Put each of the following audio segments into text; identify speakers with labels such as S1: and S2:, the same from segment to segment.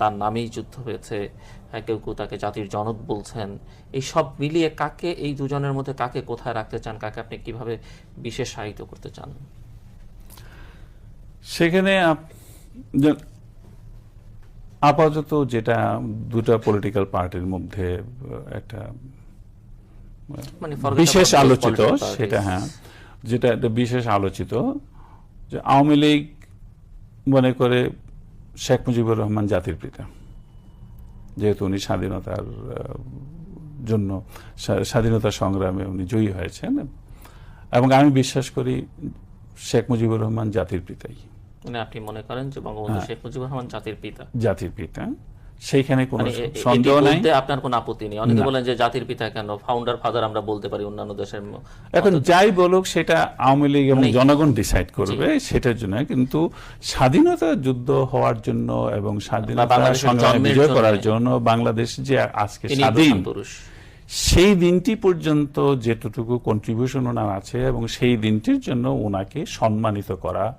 S1: তার নামেই যুদ্ধ হয়েছে। হ্যাঁ, কেউ কেউ তাকে জাতির জনক বলছেন। এই সব মিলিয়ে কাকে এই দুজনের মধ্যে কাকে কোথায় রাখতে চান কাকে আপনি কীভাবে বিশেষায়িত করতে চান?
S2: সেখানে আপাতত যেটা দুটা পলিটিক্যাল পার্টির মধ্যে একটা
S1: মানে
S2: বিশেষ আলোচিত সেটা হ্যাঁ যেটা একটা বিশেষ আলোচিত যে আওয়ামী লীগ মনে করে শেখ মুজিবুর রহমান জাতির পিতা। যেহেতু উনি স্বাধীনতার জন্য স্বা- স্বাধীনতা সংগ্রামে উনি জয়ী হয়েছেন এবং আমি বিশ্বাস করি শেখ মুজিবুর রহমান জাতির পিতাই।
S1: মানে আপনি মনে করেন যে বঙ্গবন্ধু
S2: হ্যাঁ।
S1: শেখ মুজিবুর রহমান জাতির পিতা?
S2: জাতির পিতা। সেইখানে কোনো
S1: মানে
S2: সন্দেহ নাই।
S1: আপনার কোনো আপত্তি নেই। অনেকে বলেন যে জাতির পিতা কেন? ফাউন্ডার ফাদার আমরা বলতে পারি অন্যান্য দেশের
S2: এখন যাই বলুক সেটা আওয়ামী লীগ এবং
S1: মানে-
S2: জনগণ ডিসাইড করবে সেটার জন্য। কিন্তু স্বাধীনতা যুদ্ধ হওয়ার জন্য এবং স্বাধীনতা সংগ্রামে বিজয় করার জন্য বাংলাদেশ যে আজকে স্বাধীন
S1: পুরুষ।
S2: সেই দিনটি পর্যন্ত যেটুকু কন্ট্রিবিউশন ওনার আছে এবং সেই দিনটির জন্য ওনাকে সম্মানিত করা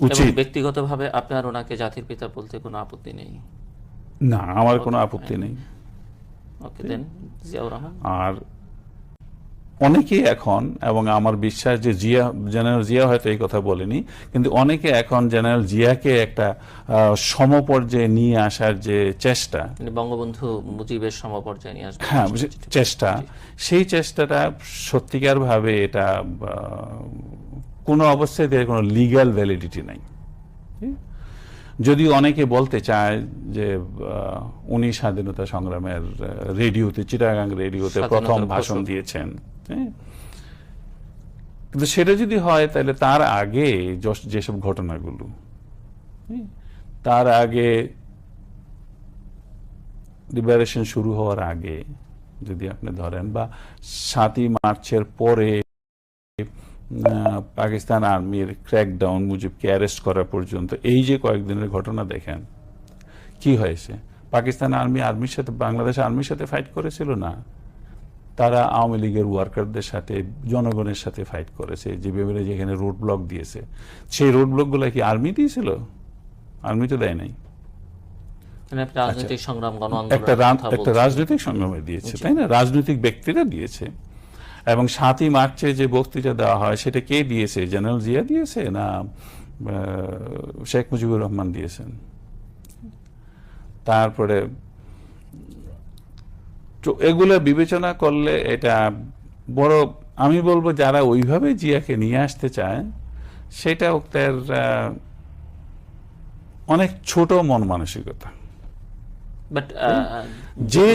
S2: উচিত।
S1: ব্যক্তিগতভাবে আপনার ওনাকে জাতির পিতা বলতে কোনো আপত্তি নেই।
S2: না আমার কোনো আপত্তি নেই।
S1: ওকে দেন জিয়াউর রহমান
S2: আর অনেকেই এখন এবং আমার বিশ্বাস যে জিয়া জেনারেল জিয়া হয়তো এই কথা বলেনি কিন্তু অনেকে এখন জেনারেল জিয়াকে একটা সমপর্যায়ে নিয়ে আসার যে চেষ্টা
S1: মানে বঙ্গবন্ধু মুজিবের সমপর্যায়ে নিয়ে আসবে
S2: হ্যাঁ চেষ্টা। সেই চেষ্টাটা সত্যিকার ভাবে এটা কোনো অবস্থায় কোনো লিগ্যাল ভ্যালিডিটি নাই। যদি অনেকে বলতে চায় যে উনি স্বাধীনতা সংগ্রামের রেডিওতে চিটাগাং রেডিওতে প্রথম ভাষণ দিয়েছেন। হ্যাঁ? কিন্তু সেটা যদি হয় তাহলে তার আগে যস- যেসব ঘটনাগুলো হ্যাঁ, তার আগে লিবারেশন শুরু হওয়ার আগে যদি আপনি ধরেন বা সাতই মার্চের পরে পাকিস্তান আর্মির ক্র্যাকডাউন মুজিবকে অ্যারেস্ট করা পর্যন্ত এই যে কয়েকদিনের ঘটনা দেখেন কি হয়েছে? পাকিস্তান আর্মি আর্মির সাথে বাংলাদেশ আর্মির সাথে ফাইট করেছিল না? তারা আওয়ামী লীগের ওয়ার্কারদের সাথে জনগণের সাথে ফাইট করেছে যে বিভিন্ন যেখানে রোড ব্লক দিয়েছে। সেই রোড ব্লকগুলো কি আর্মি দিয়েছিল? আর্মি তো দেয় নাই।
S1: মানে রাজনৈতিক সংগ্রাম গণ
S2: আচ্ছা। একটা একটা রাজনৈতিক সংগ্রামে দিয়েছে তাই না? রাজনৈতিক ব্যক্তিরা দিয়েছে। এবং সাতই মার্চে যে বক্তৃতা দেওয়া হয় সেটা কে দিয়েছে? জেনারেল জিয়া দিয়েছে না শেখ মুজিবুর রহমান দিয়েছেন? তারপরে এগুলো বিবেচনা করলে এটা বড় আমি বলব যারা ওইভাবে জিয়াকে নিয়ে আসতে চায় সেটা তার অনেক ছোট মন মানসিকতা।
S1: বাট
S2: যে